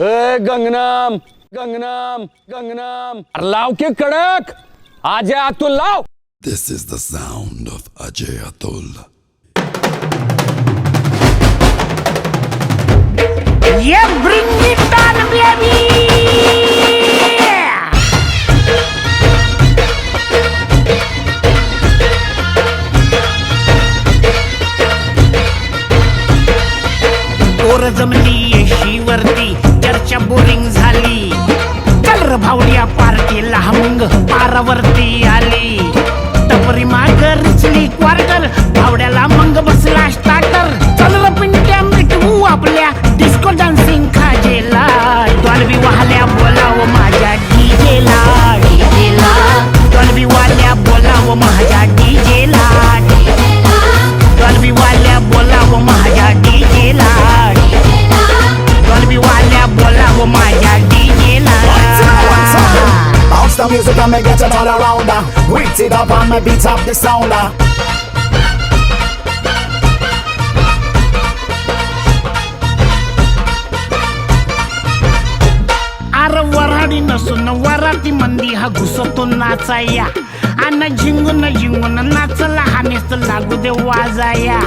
ए गंगनाम गंगनाम गंगनाम अरे लाव की कडक आज तू लाव This is the sound of Ajay Atul. Yeah, bring it on, baby! पोर जमली वरती आली. टपरी माग रिचली क्वार्टर आवड्याला it and me get it all around her. Ah. Wait it up and me beat up the sound uh. वराडी नसून वराटी मंदी हा घुसतो नाचाया अन झिंगून झिंगून नाचला हा नेस लागू दे वाजाया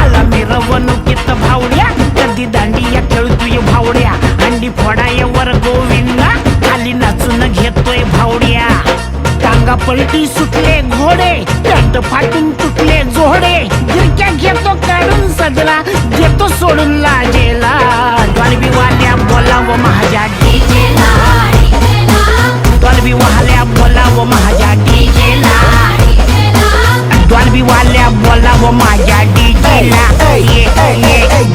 आला मी रवणुकीत भावड्या कधी दांडी या खेळ खेळतोय भावड्या अंडी फोडाया वर पलटी सुटले घोडे पॅन्ट फाटून तुटले जोडे. गिरक्या घेतो काढून सजला घेतो सोडून लाजेला. डॉल्बी वाल्या बोलाव माझ्या डीजेला. डॉल्बी वाल्या बोलाव माझ्या डीजेला. डॉल्बी वाल्या बोलाव माझ्या डीजेला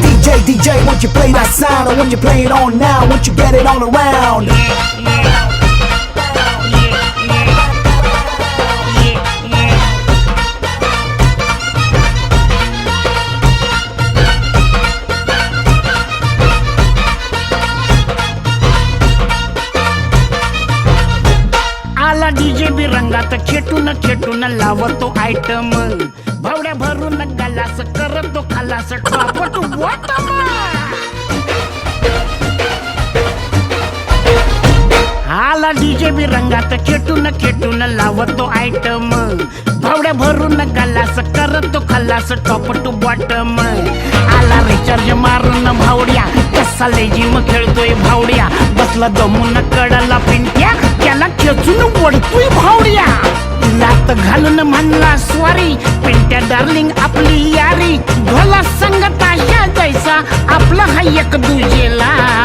DJ, DJ, won't you play that sound? Or won't you play it on now? Won't you get it all around? आला रंगात खेटून खेटून लावतो आयटम भावड्या भरून गलास करतो खालास टॉपट वाटम. आला डीजे बी रंगात खेटून खेटून लावतो आयटम भावड्या भरून गलास करतो खालास टॉप टू बॉटम आला रिचार्ज मारून भावड्या कसा लेजिम खेळतोय भावड्या. बसला दमून कडला पिंट्या. खेचून ओढतोय भावड्या. लात घालून म्हणला स्वारी पिंट्या डार्लिंग आपली यारी. भला संगता ह्या जायचा. आपला हा एक दुजेला.